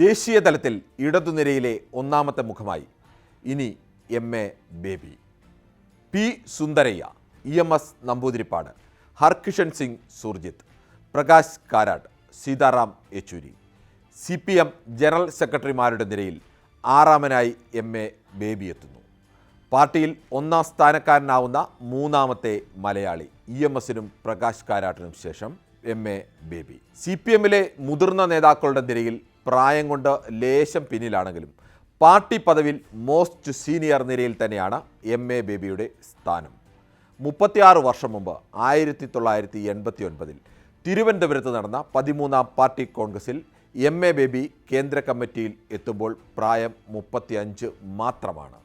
ദേശീയ തലത്തിൽ ഇടതുനിരയിലെ ഒന്നാമത്തെ മുഖമായി. ഇനി M A Baby P Sundarayya E M S Namboodiripad. Harkishan Singh Surjeet. Prakash Karat Sitaram Yechury. C P M general സെക്രട്ടറിമാരുടെ നിരയിൽ ആറാമനായി എം എ ബേബി എത്തുന്നു. പാർട്ടിയിൽ ഒന്നാം സ്ഥാനക്കാരനാവുന്ന മൂന്നാമത്തെ മലയാളി ഇ എം എസിനും പ്രകാശ് കാരാട്ടിനും ശേഷം M A Baby C P എമ്മിലെ മുതിർന്ന നേതാക്കളുടെ നിരയിൽ പ്രായം കൊണ്ട് ലേശം പിന്നിലാണെങ്കിലും പാർട്ടി പദവിയിൽ മോസ്റ്റ് സീനിയർ നിരയിൽ തന്നെയാണ് എം എ ബേബിയുടെ സ്ഥാനം. മുപ്പത്തിയാറ് വർഷം മുമ്പ് ആയിരത്തി തൊള്ളായിരത്തി എൺപത്തി ഒൻപതിൽ തിരുവനന്തപുരത്ത് നടന്ന പതിമൂന്നാം പാർട്ടി കോൺഗ്രസിൽ എം എ ബേബി കേന്ദ്ര കമ്മിറ്റിയിൽ എത്തുമ്പോൾ പ്രായം മുപ്പത്തിയഞ്ച് മാത്രമാണ്.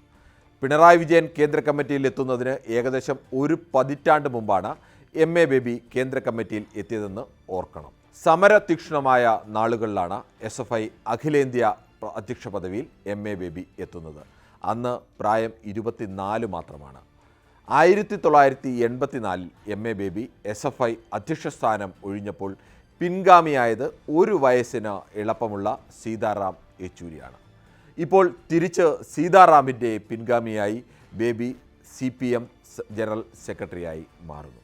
പിണറായി വിജയൻ കേന്ദ്ര കമ്മിറ്റിയിൽ എത്തുന്നതിന് ഏകദേശം ഒരു പതിറ്റാണ്ട് മുമ്പാണ് എം എ ബേബി കേന്ദ്ര കമ്മിറ്റിയിൽ എത്തിയതെന്ന് ഓർക്കണം. സമരതീക്ഷ്ണമായ നാളുകളിലാണ് എസ് എഫ് ഐ അഖിലേന്ത്യാ അധ്യക്ഷ പദവിയിൽ എം എ ബേബി എത്തുന്നത്. അന്ന് പ്രായം ഇരുപത്തിനാല് മാത്രമാണ്. ആയിരത്തി തൊള്ളായിരത്തി എൺപത്തിനാലിൽ M A Baby S F I അധ്യക്ഷ സ്ഥാനം ഒഴിഞ്ഞപ്പോൾ പിൻഗാമിയായത് ഒരു വയസ്സിന് എളുപ്പമുള്ള സീതാറാം യെച്ചൂരിയാണ്. ഇപ്പോൾ തിരിച്ച് സീതാറാമിന്റെ പിൻഗാമിയായി Baby C P M general സെക്രട്ടറിയായി മാറുന്നു.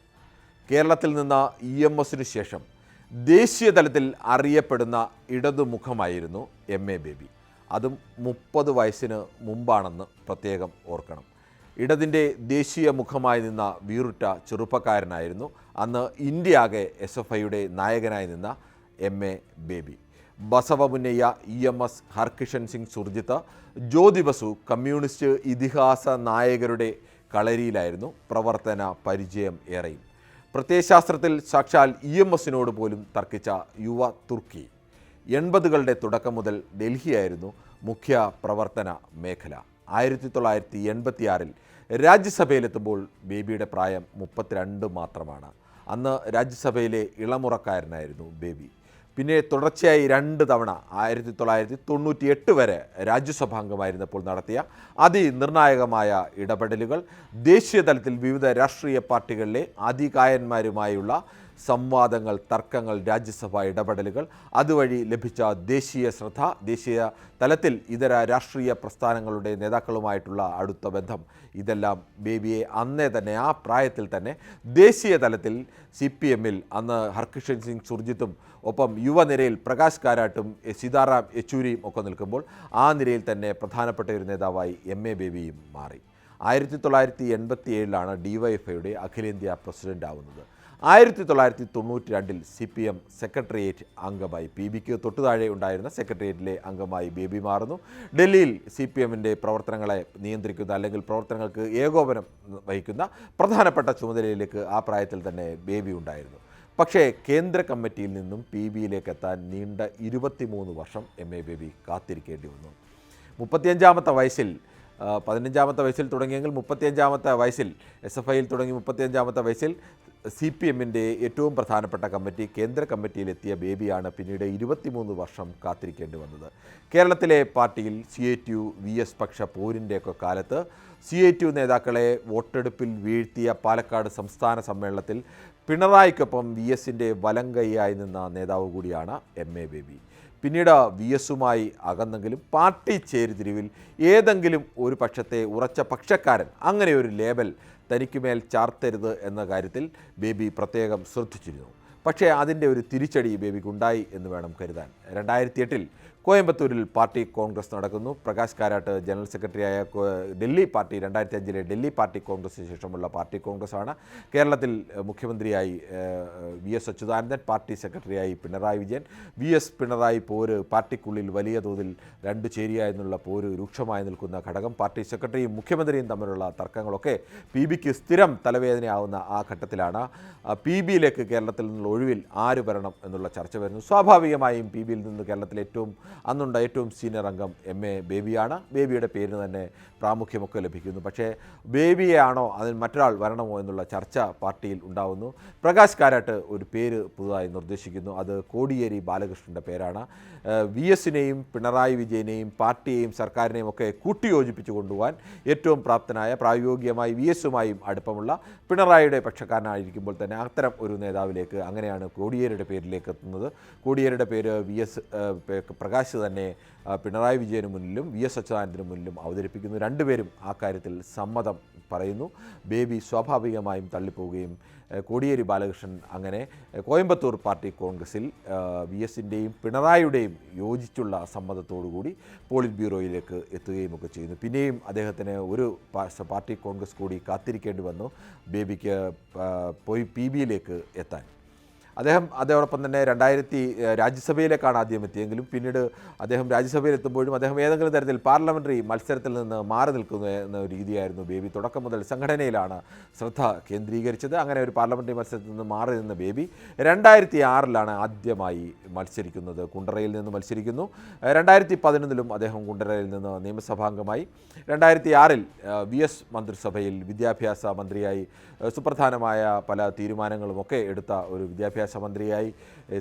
കേരളത്തിൽ നിന്ന് ഇ എം എസിനു ശേഷം ദേശീയ തലത്തിൽ അറിയപ്പെടുന്ന ഇടതുമുഖമായിരുന്നു എം എ ബേബി അതും മുപ്പത് വയസ്സിന് മുമ്പാണെന്ന് പ്രത്യേകം ഓർക്കണം. ഇടതിന്റെ ദേശീയ മുഖമായി നിന്ന വീറുറ്റ ചെറുപ്പക്കാരനായിരുന്നു. അന്ന് ഇന്ത്യ ആകെ എസ് എഫ് ഐയുടെ നായകനായി നിന്ന M A Baby Basavapunnaiah E M S Harkishan Singh Surjeet Jyoti Basu communist ഇതിഹാസ നായകരുടെ കളരിയിലായിരുന്നു പ്രവർത്തന പരിചയം ഏറെയും. പ്രത്യയശാസ്ത്രത്തിൽ സാക്ഷാൽ ഇ എം എസിനോട് പോലും തർക്കിച്ച യുവ തുർക്കി. എൺപതുകളുടെ തുടക്കം മുതൽ ഡൽഹിയായിരുന്നു മുഖ്യ പ്രവർത്തന മേഖല. ആയിരത്തി തൊള്ളായിരത്തി എൺപത്തിയാറിൽ രാജ്യസഭയിലെത്തുമ്പോൾ ബേബിയുടെ പ്രായം മുപ്പത്തിരണ്ട് മാത്രമാണ്. അന്ന് രാജ്യസഭയിലെ ഇളമുറക്കാരനായിരുന്നു ബേബി. പിന്നെ തുടർച്ചയായി രണ്ട് തവണ ആയിരത്തി തൊള്ളായിരത്തി തൊണ്ണൂറ്റി എട്ട് വരെ രാജ്യസഭാംഗമായിരുന്നപ്പോൾ നടത്തിയ അതിനിർണായകമായ ഇടപെടലുകൾ ദേശീയ തലത്തിൽ വിവിധ രാഷ്ട്രീയ പാർട്ടികളിലെ അധികായന്മാരുമായുള്ള സംവാദങ്ങൾ തർക്കങ്ങൾ രാജ്യസഭാ ഇടപെടലുകൾ അതുവഴി ലഭിച്ച ദേശീയ ശ്രദ്ധ ദേശീയ തലത്തിൽ ഇതര രാഷ്ട്രീയ പ്രസ്ഥാനങ്ങളുടെ നേതാക്കളുമായിട്ടുള്ള അടുത്ത ബന്ധം. ഇതെല്ലാം ബേബിയെ അന്നേ തന്നെ ആ പ്രായത്തിൽ തന്നെ ദേശീയ തലത്തിൽ സി പി എമ്മിൽ അന്ന് ഹർകിഷൻ സിംഗ് സുർജിത്തും ഒപ്പം യുവനിരയിൽ പ്രകാശ് കാരാട്ടും സീതാറാം യെച്ചൂരിയും ഒക്കെ നിൽക്കുമ്പോൾ ആ നിരയിൽ തന്നെ പ്രധാനപ്പെട്ട ഒരു നേതാവായി എം എ ബേബിയും മാറി. ആയിരത്തി തൊള്ളായിരത്തി എൺപത്തി ഏഴിലാണ് ഡിവൈഎഫ്ഐയുടെ അഖിലേന്ത്യാ പ്രസിഡന്റ് ആവുന്നത് ആയിരത്തി തൊള്ളായിരത്തി തൊണ്ണൂറ്റി രണ്ടിൽ സി പി എം സെക്രട്ടേറിയറ്റ് അംഗമായി പി ബിക്ക് തൊട്ടുതാഴെ ഉണ്ടായിരുന്ന സെക്രട്ടേറിയറ്റിലെ അംഗമായി ബേബി മാറുന്നു. ഡൽഹിയിൽ സി പി എമ്മിന്റെ പ്രവർത്തനങ്ങളെ നിയന്ത്രിക്കുന്ന അല്ലെങ്കിൽ പ്രവർത്തനങ്ങൾക്ക് ഏകോപനം വഹിക്കുന്ന പ്രധാനപ്പെട്ട ചുമതലയിലേക്ക് ആ പ്രായത്തിൽ തന്നെ ബേബി ഉണ്ടായിരുന്നു. പക്ഷേ കേന്ദ്ര കമ്മിറ്റിയിൽ നിന്നും പി ബിയിലേക്ക് എത്താൻ നീണ്ട ഇരുപത്തിമൂന്ന് വർഷം എം എ ബേബി കാത്തിരിക്കേണ്ടി വന്നു. മുപ്പത്തിയഞ്ചാമത്തെ വയസ്സിൽ പതിനഞ്ചാമത്തെ വയസ്സിൽ തുടങ്ങിയെങ്കിൽ മുപ്പത്തിയഞ്ചാമത്തെ വയസ്സിൽ എസ് എഫ് ഐയിൽ തുടങ്ങി മുപ്പത്തിയഞ്ചാമത്തെ വയസ്സിൽ സി പി എമ്മിന്റെ ഏറ്റവും പ്രധാനപ്പെട്ട കമ്മിറ്റി കേന്ദ്ര കമ്മിറ്റിയിലെത്തിയ ബേബിയാണ് പിന്നീട് ഇരുപത്തിമൂന്ന് വർഷം കാത്തിരിക്കേണ്ടി വന്നത്. കേരളത്തിലെ പാർട്ടിയിൽ C A T U V S പക്ഷ പോരിന്റെയൊക്കെ കാലത്ത് സി എ ടി യു നേതാക്കളെ വോട്ടെടുപ്പിൽ വീഴ്ത്തിയ പാലക്കാട് സംസ്ഥാന സമ്മേളനത്തിൽ പിണറായിക്കൊപ്പം വി എസിന്റെ വലം കൈയായി നിന്ന നേതാവ് കൂടിയാണ് എം എ ബേബി. പിന്നീട് വി എസുമായി അകന്നെങ്കിലും പാർട്ടി ചേരുതിരിവിൽ ഏതെങ്കിലും ഒരു പക്ഷത്തെ ഉറച്ച പക്ഷക്കാരൻ അങ്ങനെ ഒരു ലേബൽ തനിക്കുമേൽ ചാർത്തരുത് എന്ന കാര്യത്തിൽ ബേബി പ്രത്യേകം ശ്രദ്ധിച്ചിരുന്നു. പക്ഷേ അതിന്റെ ഒരു തിരിച്ചടി ബേബിക്കുണ്ടായി എന്ന് വേണം കരുതാൻ. രണ്ടായിരത്തി എട്ടിൽ കോയമ്പത്തൂരിൽ പാർട്ടി കോൺഗ്രസ് നടക്കുന്നു. പ്രകാശ് കാരാട്ട് ജനറൽ സെക്രട്ടറിയായ ഡൽഹി പാർട്ടി രണ്ടായിരത്തി അഞ്ചിലെ ഡൽഹി പാർട്ടി കോൺഗ്രസിന് ശേഷമുള്ള പാർട്ടി കോൺഗ്രസ്സാണ് കേരളത്തിൽ മുഖ്യമന്ത്രിയായി വി എസ് അച്യുതാനന്ദൻ പാർട്ടി സെക്രട്ടറിയായി പിണറായി വിജയൻ. വി എസ് പിണറായി പോര് പാർട്ടിക്കുള്ളിൽ വലിയ തോതിൽ രണ്ട് ചേരിയ എന്നുള്ള പോര് രൂക്ഷമായി നിൽക്കുന്ന ഘടകം പാർട്ടി സെക്രട്ടറിയും മുഖ്യമന്ത്രിയും തമ്മിലുള്ള തർക്കങ്ങളൊക്കെ പി ബിക്ക് സ്ഥിരം തലവേദനയാവുന്ന ആ ഘട്ടത്തിലാണ്. പി ബിയിലേക്ക് കേരളത്തിൽ നിന്നുള്ള ഒഴിവിൽ ആര് വരണം എന്നുള്ള ചർച്ച വരുന്നു. സ്വാഭാവികമായും പി ബിയിൽ നിന്ന് കേരളത്തിൽ ഏറ്റവും അന്നുണ്ട ഏറ്റവും സീനിയർ അംഗം എം എ ബേബിയാണ്. ബേബിയുടെ പേരിന് തന്നെ പ്രാമുഖ്യമൊക്കെ ലഭിക്കുന്നു. പക്ഷേ ബേബിയെയാണോ അതിന് മറ്റൊരാൾ വരണമോ എന്നുള്ള ചർച്ച പാർട്ടിയിൽ ഉണ്ടാവുന്നു. പ്രകാശ് കാരാട്ട് ഒരു പേര് പുതുതായി നിർദ്ദേശിക്കുന്നു. അത് കോടിയേരി ബാലകൃഷ്ണന്റെ പേരാണ്. വി എസിനെയും പിണറായി വിജയനെയും പാർട്ടിയെയും സർക്കാരിനെയും ഒക്കെ കൂട്ടിയോജിപ്പിച്ചു കൊണ്ടുപോകാൻ ഏറ്റവും പ്രാപ്തനായ പ്രായോഗികമായി വി എസുമായും അടുപ്പമുള്ള പിണറായിയുടെ പക്ഷക്കാരനായിരിക്കുമ്പോൾ തന്നെ അത്തരം ഒരു നേതാവിലേക്ക് അങ്ങനെയാണ് കോടിയേരിയുടെ പേരിലേക്ക് എത്തുന്നത്. കോടിയേരിയുടെ പേര് വി എസ് പ്രകാശ് അഭിലാഷ് തന്നെ പിണറായി വിജയന് മുന്നിലും വി എസ് അച്യുതാനന്ദന് മുന്നിലും അവതരിപ്പിക്കുന്നു. രണ്ടുപേരും ആ കാര്യത്തിൽ സമ്മതം പറയുന്നു. ബേബി സ്വാഭാവികമായും തള്ളിപ്പോവുകയും കോടിയേരി ബാലകൃഷ്ണൻ അങ്ങനെ കോയമ്പത്തൂർ പാർട്ടി കോൺഗ്രസിൽ വി എസിന്റെയും പിണറായിയുടെയും യോജിച്ചുള്ള സമ്മതത്തോടുകൂടി പോളിറ്റ് ബ്യൂറോയിലേക്ക് എത്തുകയും ഒക്കെ ചെയ്യുന്നു. പിന്നെയും അദ്ദേഹത്തിന് ഒരു പാർട്ടി കോൺഗ്രസ് കൂടി കാത്തിരിക്കേണ്ടി വന്നു. ബേബിക്ക് പോയി പി ബിയിലേക്ക് എത്താൻ. അദ്ദേഹം അതോടൊപ്പം തന്നെ രണ്ടായിരത്തി രാജ്യസഭയിലേക്കാണ് ആദ്യം എത്തിയെങ്കിലും പിന്നീട് അദ്ദേഹം രാജ്യസഭയിൽ എത്തുമ്പോഴും അദ്ദേഹം ഏതെങ്കിലും തരത്തിൽ പാർലമെന്ററി മത്സരത്തിൽ നിന്ന് മാറി നിൽക്കുന്നു എന്ന രീതിയായിരുന്നു ബേബി. തുടക്കം മുതൽ സംഘടനയിലാണ് ശ്രദ്ധ കേന്ദ്രീകരിച്ചത്. അങ്ങനെ ഒരു പാർലമെന്ററി മത്സരത്തിൽ നിന്ന് മാറി നിന്ന ബേബി രണ്ടായിരത്തി ആറിലാണ് ആദ്യമായി മത്സരിക്കുന്നത് കുണ്ടറയിൽ നിന്ന് മത്സരിക്കുന്നു. രണ്ടായിരത്തി പതിനൊന്നിലും അദ്ദേഹം കുണ്ടറയിൽ നിന്ന് നിയമസഭാംഗമായി. രണ്ടായിരത്തി ആറിൽ വി എസ് മന്ത്രിസഭയിൽ വിദ്യാഭ്യാസ മന്ത്രിയായി. സുപ്രധാനമായ പല തീരുമാനങ്ങളുമൊക്കെ എടുത്ത ഒരു വിദ്യാഭ്യാസ മന്ത്രിയായി.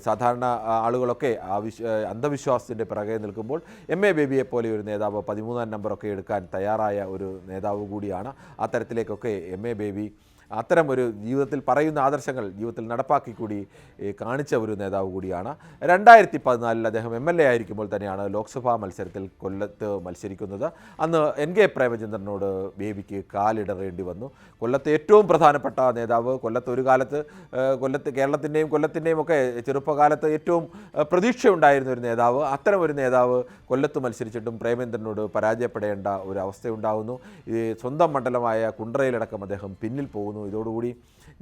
സാധാരണ ആളുകളൊക്കെ ആവിശ് ഏഹ്, അന്ധവിശ്വാസത്തിന്റെ പിറകെ നിൽക്കുമ്പോൾ എം. എ. ബേബിയെ പോലെ ഒരു നേതാവ് പതിമൂന്നാം നമ്പറൊക്കെ എടുക്കാൻ തയ്യാറായ ഒരു നേതാവ് കൂടിയാണ്. ആ തരത്തിലേക്കൊക്കെ എം. എ. ബേബി അത്തരം ഒരു ജീവിതത്തിൽ പറയുന്ന ആദർശങ്ങൾ ജീവിതത്തിൽ നടപ്പാക്കി കൂടി കാണിച്ച ഒരു നേതാവ് കൂടിയാണ്. രണ്ടായിരത്തി പതിനാലിൽ അദ്ദേഹം എം എൽ എ ആയിരിക്കുമ്പോൾ തന്നെയാണ് ലോക്സഭാ മത്സരത്തിൽ കൊല്ലത്ത് മത്സരിക്കുന്നത്. അന്ന് എൻ കെ പ്രേമചന്ദ്രനോട് ബേബിക്ക് കാലിടറേണ്ടി വന്നു. കൊല്ലത്തെ ഏറ്റവും പ്രധാനപ്പെട്ട നേതാവ് കൊല്ലത്ത് ഒരു കാലത്ത് കൊല്ലത്ത് കേരളത്തിന്റെയും കൊല്ലത്തിന്റെയും ഒക്കെ ചെറുപ്പകാലത്ത് ഏറ്റവും പ്രതീക്ഷയുണ്ടായിരുന്ന ഒരു നേതാവ്. അത്തരം ഒരു നേതാവ് കൊല്ലത്ത് മത്സരിച്ചിട്ടും പ്രേമേന്ദ്രനോട് പരാജയപ്പെടേണ്ട ഒരു അവസ്ഥയുണ്ടാകുന്നു സ്വന്തം മണ്ഡലമായ കുണ്ട്രയിലടക്കം അദ്ദേഹം പിന്നിൽ പോകുന്നു. ഇതോടുകൂടി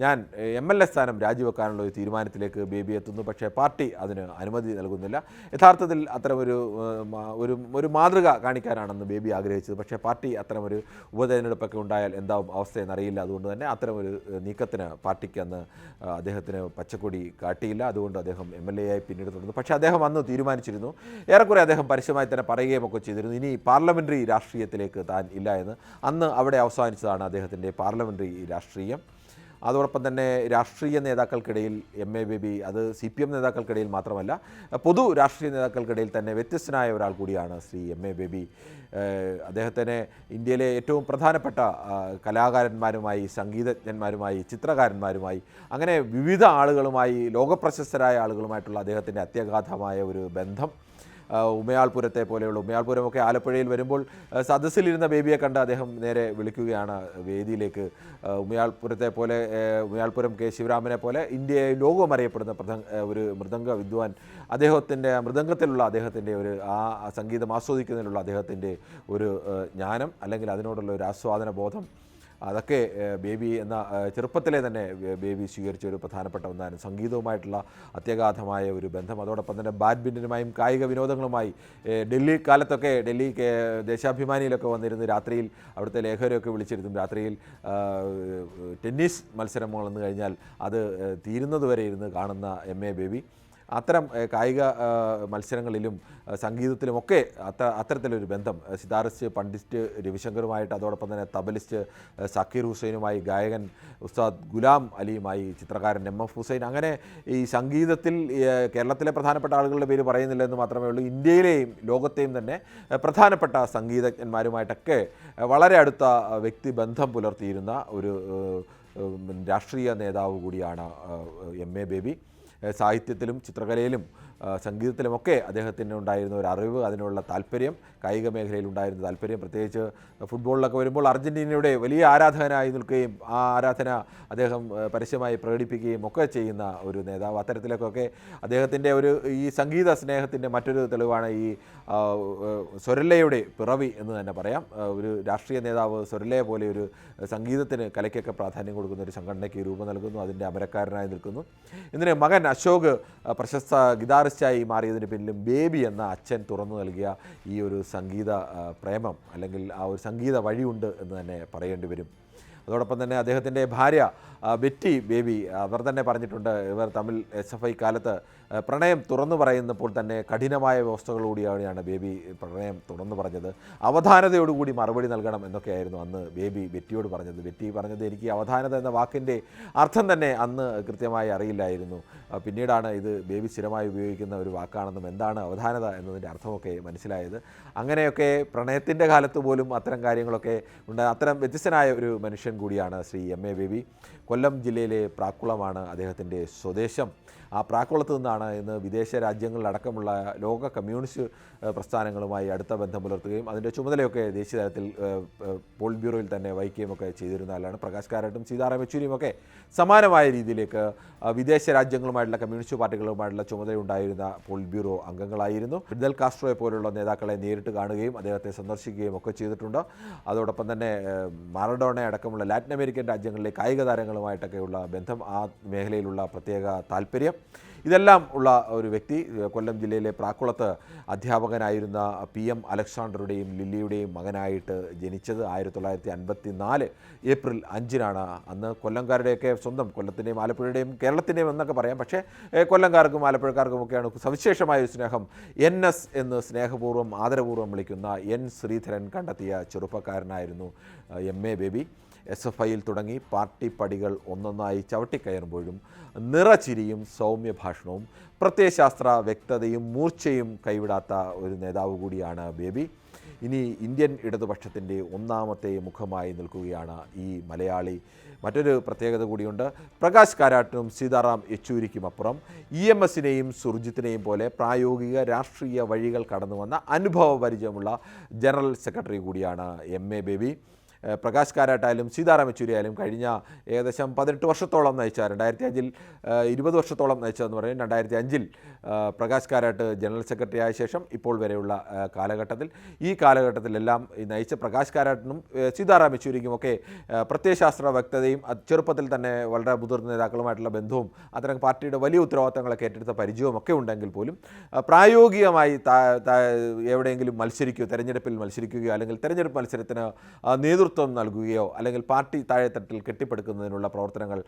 ഞാൻ എം എൽ എ സ്ഥാനം രാജിവെക്കാനുള്ള ഒരു തീരുമാനത്തിലേക്ക് ബേബി എത്തുന്നു. പക്ഷേ പാർട്ടി അതിന് അനുമതി നൽകുന്നില്ല. യഥാർത്ഥത്തിൽ അത്തരമൊരു ഒരു ഒരു മാതൃക കാണിക്കാനാണെന്ന് ബേബി ആഗ്രഹിച്ചത്. പക്ഷേ പാർട്ടി അത്തരമൊരു ഉപതെരഞ്ഞെടുപ്പൊക്കെ ഉണ്ടായാൽ എന്താവും അവസ്ഥയെന്നറിയില്ല അതുകൊണ്ട് തന്നെ അത്തരമൊരു നീക്കത്തിന് പാർട്ടിക്ക് അന്ന് അദ്ദേഹത്തിന് പച്ചക്കൊടി കാട്ടിയില്ല. അതുകൊണ്ട് അദ്ദേഹം എം എൽ എ ആയി പിന്നീട് തുടർന്നു പക്ഷേ അദ്ദേഹം അന്ന് തീരുമാനിച്ചിരുന്നു. ഏറെക്കുറെ അദ്ദേഹം പരസ്യമായി തന്നെ പറയുകയും ഒക്കെ ചെയ്തിരുന്നു. ഇനി പാർലമെന്ററി രാഷ്ട്രീയത്തിലേക്ക് താൻ ഇല്ല എന്ന്. അന്ന് അവിടെ അവസാനിച്ചതാണ് അദ്ദേഹത്തിന്റെ പാർലമെന്ററി രാഷ്ട്രീയം. അതോടൊപ്പം തന്നെ രാഷ്ട്രീയ നേതാക്കൾക്കിടയിൽ എം എ ബേബി അത് സി പി എം നേതാക്കൾക്കിടയിൽ മാത്രമല്ല പൊതു രാഷ്ട്രീയ നേതാക്കൾക്കിടയിൽ തന്നെ വ്യത്യസ്തനായ ഒരാൾ കൂടിയാണ് ശ്രീ എം എ ബേബി. അദ്ദേഹത്തിന് ഇന്ത്യയിലെ ഏറ്റവും പ്രധാനപ്പെട്ട കലാകാരന്മാരുമായി സംഗീതജ്ഞന്മാരുമായി ചിത്രകാരന്മാരുമായി അങ്ങനെ വിവിധ ആളുകളുമായി ലോകപ്രശസ്തരായ ആളുകളുമായിട്ടുള്ള അദ്ദേഹത്തിന്റെ അത്യഗാധമായ ഒരു ബന്ധം ഉമയാൾപുരത്തെ പോലെയുള്ള ഉമയാൾപുരമൊക്കെ ആലപ്പുഴയിൽ വരുമ്പോൾ സദസ്സിലിരുന്ന ബേബിയെ കണ്ട് അദ്ദേഹം നേരെ വിളിക്കുകയാണ് വേദിയിലേക്ക്. ഉമയാൾപുരത്തെ പോലെ ഉമയാൾപുരം കെ ശിവരാമനെ പോലെ ഇന്ത്യയെ ലോകവും അറിയപ്പെടുന്ന ഒരു മൃദംഗ വിദ്വാൻ അദ്ദേഹത്തിന്റെ മൃദംഗത്തിലുള്ള അദ്ദേഹത്തിന്റെ ഒരു ആ സംഗീതം ആസ്വദിക്കുന്നതിലുള്ള അദ്ദേഹത്തിന്റെ ഒരു ജ്ഞാനം അല്ലെങ്കിൽ അതിനോടുള്ള ഒരു ആസ്വാദന ബോധം അതൊക്കെ ബേബി എന്ന ചെറുപ്പത്തിലെ തന്നെ ബേബി സ്വീകരിച്ച ഒരു പ്രധാനപ്പെട്ട ഒന്നാണ് സംഗീതവുമായിട്ടുള്ള അത്യഗാധമായ ഒരു ബന്ധം. അതോടൊപ്പം തന്നെ ബാഡ്മിന്റനുമായും കായിക വിനോദങ്ങളുമായി ഡൽഹി കാലത്തൊക്കെ ഡൽഹി ദേശാഭിമാനിയിലൊക്കെ വന്നിരുന്ന്. രാത്രിയിൽ അവിടുത്തെ ലേഖകരെയൊക്കെ വിളിച്ചിരുന്നു. രാത്രിയിൽ ടെന്നീസ് മത്സരം കഴിഞ്ഞാൽ അത് തീരുന്നതുവരെ ഇരുന്ന് കാണുന്ന എം എ ബേബി. അത്തരം കായിക മത്സരങ്ങളിലും സംഗീതത്തിലും സംഗീതത്തിലുമൊക്കെ അത്ത അത്തരത്തിലൊരു ബന്ധം സിതാറിസ്റ്റ് പണ്ഡിറ്റ് രവിശങ്കറുമായിട്ട് അതോടൊപ്പം തന്നെ തബലിസ്റ്റ് സക്കീർ ഹുസൈനുമായി ഗായകൻ ഉസ്താദ് ഗുലാം അലിയുമായി ചിത്രകാരൻ എം എഫ് ഹുസൈൻ. അങ്ങനെ ഈ സംഗീതത്തിൽ കേരളത്തിലെ പ്രധാനപ്പെട്ട ആളുകളുടെ പേര് പറയുന്നില്ല എന്ന് മാത്രമേ ഉള്ളൂ. ഇന്ത്യയിലെയും ലോകത്തെയും തന്നെ പ്രധാനപ്പെട്ട സംഗീതജ്ഞന്മാരുമായിട്ടൊക്കെ വളരെ അടുത്ത വ്യക്തി വ്യക്തിബന്ധം പുലർത്തിയിരുന്ന ഒരു രാഷ്ട്രീയ നേതാവ് കൂടിയാണ് എം എ ബേബി. സാഹിത്യത്തിലും ചിത്രകലയിലും സംഗീതത്തിലുമൊക്കെ അദ്ദേഹത്തിന് ഉണ്ടായിരുന്ന ഒരു അറിവ് അതിനുള്ള താല്പര്യം കായിക മേഖലയിൽ ഉണ്ടായിരുന്ന താല്പര്യം. പ്രത്യേകിച്ച് ഫുട്ബോളിലൊക്കെ വരുമ്പോൾ അർജന്റീനയുടെ വലിയ ആരാധകനായി നിൽക്കുകയും ആ ആരാധന അദ്ദേഹം പരസ്യമായി പ്രകടിപ്പിക്കുകയും ഒക്കെ ചെയ്യുന്ന ഒരു നേതാവ്. അത്തരത്തിലൊക്കെ അദ്ദേഹത്തിന്റെ ഒരു ഈ സംഗീത സ്നേഹത്തിന്റെ മറ്റൊരു തെളിവാണ് ഈ സ്വരല്ലയുടെ പിറവി എന്ന് തന്നെ പറയാം. ഒരു രാഷ്ട്രീയ നേതാവ് സ്വരല്ലയെ പോലെ ഒരു സംഗീതത്തിന് കലയ്ക്കൊക്കെ പ്രാധാന്യം കൊടുക്കുന്ന ഒരു സംഘടനയ്ക്ക് രൂപം നൽകുന്നു അതിന്റെ അമരക്കാരനായി നിൽക്കുന്നു. ഇതിന് മകൻ അശോക് പ്രശസ്ത പ്രശസ്ത ഗിതാറിസ്റ്റായി മാറിയതിന് പിന്നിലും ബേബി എന്ന അച്ഛൻ തുറന്നു നൽകിയ ഈ ഒരു സംഗീത പ്രേമം അല്ലെങ്കിൽ ആ ഒരു സംഗീത വഴിയുണ്ട് എന്ന് തന്നെ പറയേണ്ടി വരും. അതോടൊപ്പം തന്നെ അദ്ദേഹത്തിന്റെ ഭാര്യ ബെറ്റി ബേബി അവർ തന്നെ പറഞ്ഞിട്ടുണ്ട് ഇവർ തമ്മിൽ എസ് എഫ് ഐ കാലത്ത് പ്രണയം തുറന്നു പറയുന്നപ്പോൾ തന്നെ കഠിനമായ വ്യവസ്ഥകളോടുകൂടിയാണ് ബേബി പ്രണയം തുറന്നു പറഞ്ഞത്. അവധാനതയോടുകൂടി മറുപടി നൽകണം എന്നൊക്കെയായിരുന്നു അന്ന് ബേബി ബെറ്റിയോട് പറഞ്ഞത്. ബെറ്റി പറഞ്ഞത് എനിക്ക് അവധാനത എന്ന വാക്കിന്റെ അർത്ഥം തന്നെ അന്ന് കൃത്യമായി അറിയില്ലായിരുന്നു. പിന്നീടാണ് ഇത് ബേബി സ്ഥിരമായി ഉപയോഗിക്കുന്ന ഒരു വാക്കാണെന്നും എന്താണ് അവധാനത എന്നതിന്റെ അർത്ഥമൊക്കെ മനസ്സിലായത്. അങ്ങനെയൊക്കെ പ്രണയത്തിന്റെ കാലത്ത് പോലും അത്തരം കാര്യങ്ങളൊക്കെ ഉണ്ട്. അത്തരം വ്യത്യസ്തനായ ഒരു മനുഷ്യൻ കൂടിയാണ് ശ്രീ എം എ ബേബി കൊല്ലം ജില്ലയിലെ പ്രാക്കുളമാണ് അദ്ദേഹത്തിന്റെ സ്വദേശം. ആ പ്രാക്കുളത്ത് നിന്നാണ് ഇന്ന് വിദേശ രാജ്യങ്ങളിലടക്കമുള്ള ലോക കമ്മ്യൂണിസ്റ്റ് പ്രസ്ഥാനങ്ങളുമായി അടുത്ത ബന്ധം പുലർത്തുകയും അതിന്റെ ചുമതലയൊക്കെ ദേശീയ തലത്തിൽ പോളിറ്റ് ബ്യൂറോയിൽ തന്നെ വഹിക്കുകയും ഒക്കെ ചെയ്തിരുന്ന ആളാണ് പ്രകാശ് കാരാട്ടും സീതാറാം യെച്ചൂരിയും ഒക്കെ സമാനമായ രീതിയിലേക്ക് വിദേശ രാജ്യങ്ങളുമായിട്ടുള്ള കമ്മ്യൂണിസ്റ്റ് പാർട്ടികളുമായിട്ടുള്ള ചുമതല ഉണ്ടായിരുന്ന പോൾ ബ്യൂറോ അംഗങ്ങളായിരുന്നു. ഫിഡൽ കാസ്ട്രോയെ പോലുള്ള നേതാക്കളെ നേരിട്ട് കാണുകയും അദ്ദേഹത്തെ സന്ദർശിക്കുകയും ഒക്കെ ചെയ്തിട്ടുണ്ട്. അതോടൊപ്പം തന്നെ മാറഡോണ അടക്കമുള്ള ലാറ്റിൻ അമേരിക്കൻ രാജ്യങ്ങളിലെ കായിക താരങ്ങളുമായിട്ടൊക്കെയുള്ള ബന്ധം ആ മേഖലയിലുള്ള പ്രത്യേക താല്പര്യം. ഇതെല്ലാം ഉള്ള ഒരു വ്യക്തി കൊല്ലം ജില്ലയിലെ പ്രാക്കുളത്ത് അധ്യാപകനായിരുന്ന പി എം അലക്സാണ്ടറുടെയും ലില്ലിയുടെയും മകനായിട്ട് ജനിച്ചത് ആയിരത്തി തൊള്ളായിരത്തി അൻപത്തി നാല് ഏപ്രിൽ അഞ്ചിനാണ്. അന്ന് കൊല്ലംകാരുടെയൊക്കെ സ്വന്തം കൊല്ലത്തിന്റെയും ആലപ്പുഴയുടെയും കേരളത്തിന്റെയും എന്നൊക്കെ പറയാം. പക്ഷേ കൊല്ലംകാർക്കും ആലപ്പുഴക്കാർക്കും ഒക്കെയാണ് സവിശേഷമായ ഒരു സ്നേഹം. എൻ എസ് എന്ന് സ്നേഹപൂർവം ആദരപൂർവം വിളിക്കുന്ന എൻ ശ്രീധരൻ കണ്ടെത്തിയ ചെറുപ്പക്കാരനായിരുന്നു M A Baby. S F ഐയിൽ തുടങ്ങി പാർട്ടി പടികൾ ഒന്നൊന്നായി ചവിട്ടിക്കയറുമ്പോഴും നിറച്ചിരിയും സൗമ്യ ഭാഷണവും പ്രത്യയശാസ്ത്ര വ്യക്തതയും മൂർച്ചയും കൈവിടാത്ത ഒരു നേതാവ് കൂടിയാണ് ബേബി. ഇനി ഇന്ത്യൻ ഇടതുപക്ഷത്തിന്റെ ഒന്നാമത്തെ മുഖമായി നിൽക്കുകയാണ് ഈ മലയാളി. മറ്റൊരു പ്രത്യേകത കൂടിയുണ്ട്. പ്രകാശ് കാരാട്ടിനും സീതാറാം യെച്ചൂരിക്കും അപ്പുറം. ഇ എം എസിനെയും സുർജിത്തിനെയും പോലെ പ്രായോഗിക രാഷ്ട്രീയ വഴികൾ കടന്നു വന്ന അനുഭവ പരിചയമുള്ള ജനറൽ സെക്രട്ടറി കൂടിയാണ് എം എ ബേബി. പ്രകാശ് കാരാട്ടായാലും സീതാറാം യെച്ചൂരി ആയാലും കഴിഞ്ഞ ഏകദേശം പതിനെട്ട് വർഷത്തോളം നയിച്ച രണ്ടായിരത്തി അഞ്ചിൽ ഇരുപത് വർഷത്തോളം നയിച്ചതെന്ന് പറയും. രണ്ടായിരത്തി അഞ്ചിൽ പ്രകാശ് കാരാട്ട് ജനറൽ സെക്രട്ടറി ആയ ശേഷം ഇപ്പോൾ വരെയുള്ള കാലഘട്ടത്തിൽ. ഈ കാലഘട്ടത്തിലെല്ലാം നയിച്ച പ്രകാശ് കാരാട്ടിനും സീതാറാം യെച്ചൂരിക്കും ഒക്കെ പ്രത്യയശാസ്ത്ര വ്യക്തതയും ചെറുപ്പത്തിൽ തന്നെ വളരെ മുതിർന്ന നേതാക്കളുമായിട്ടുള്ള ബന്ധവും അത്തരം പാർട്ടിയുടെ വലിയ ഉത്തരവാദിത്തങ്ങളൊക്കെ ഏറ്റെടുത്ത പരിചയവും ഒക്കെ ഉണ്ടെങ്കിൽ പോലും പ്രായോഗികമായി എവിടെയെങ്കിലും മത്സരിക്കുകയോ തെരഞ്ഞെടുപ്പിൽ മത്സരിക്കുകയോ അല്ലെങ്കിൽ തെരഞ്ഞെടുപ്പ് മത്സരത്തിന് ആ, നേതൃത്വം നൽകുകയോ അല്ലെങ്കിൽ പാർട്ടി താഴെത്തട്ടിൽ കെട്ടിപ്പടുക്കുന്നതിനുള്ള പ്രവർത്തനങ്ങൾ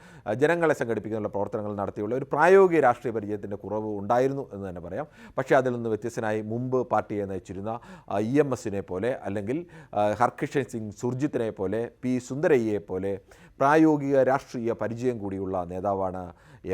ജനങ്ങളെ സംഘടിപ്പിക്കാനുള്ള പ്രവർത്തനങ്ങൾ നടത്തിയുള്ള ഒരു പ്രായോഗിക രാഷ്ട്രീയ പരിചയത്തിന്റെ കുറവ് ഉണ്ടായിരുന്നു എന്ന് തന്നെ പറയാം. പക്ഷേ അതിൽ നിന്ന് വ്യത്യസ്തനായി മുമ്പ് പാർട്ടിയെ നയിച്ചിരുന്ന ഇ എം എസിനെ പോലെ അല്ലെങ്കിൽ ഹർകിഷൻ സിംഗ് സുർജിത്തിനെ പോലെ പി സുന്ദരയ്യയെ പോലെ പ്രായോഗിക രാഷ്ട്രീയ പരിചയം കൂടിയുള്ള നേതാവാണ്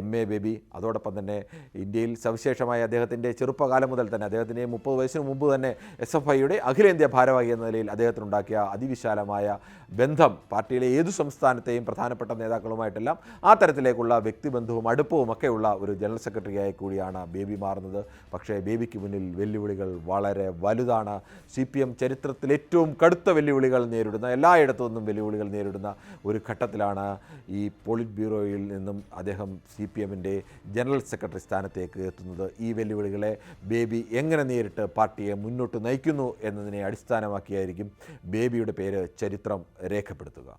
എം എ ബേബി. അതോടൊപ്പം തന്നെ ഇന്ത്യയിൽ സവിശേഷമായ അദ്ദേഹത്തിന്റെ ചെറുപ്പകാലം മുതൽ തന്നെ അദ്ദേഹത്തിന്റെ മുപ്പത് വയസ്സിന് മുമ്പ് തന്നെ എസ് എഫ് ഐയുടെ അഖിലേന്ത്യാ ഭാരവാഹി എന്ന നിലയിൽ അദ്ദേഹത്തിനുണ്ടാക്കിയ അതിവിശാലമായ ബന്ധം പാർട്ടിയിലെ ഏതു സംസ്ഥാനത്തെയും പ്രധാനപ്പെട്ട നേതാക്കളുമായിട്ടെല്ലാം ആ തരത്തിലേക്കുള്ള വ്യക്തിബന്ധവും അടുപ്പവും ഒക്കെയുള്ള ഒരു ജനറൽ സെക്രട്ടറിയായി കൂടിയാണ് ബേബി മാറുന്നത്. പക്ഷേ ബേബിക്ക് മുന്നിൽ വെല്ലുവിളികൾ വളരെ വലുതാണ്. സി പി എം ചരിത്രത്തിൽ ഏറ്റവും കടുത്ത വെല്ലുവിളികൾ നേരിടുന്ന എല്ലായിടത്തു നിന്നും വെല്ലുവിളികൾ നേരിടുന്ന ഒരു ഘട്ടത്തിലാണ് ഈ പോളിറ്റ് ബ്യൂറോയിൽ നിന്നും അദ്ദേഹം സി പി എമ്മിന്റെ ജനറൽ സെക്രട്ടറി സ്ഥാനത്തേക്ക് എത്തുന്നത്. ഈ വെല്ലുവിളികളെ ബേബി എങ്ങനെ നേരിട്ട് പാർട്ടിയെ മുന്നോട്ട് നയിക്കുന്നു എന്നതിനെ അടിസ്ഥാനമാക്കിയായിരിക്കും ബേബിയുടെ പേര് ചരിത്രം രേഖപ്പെടുത്തുക.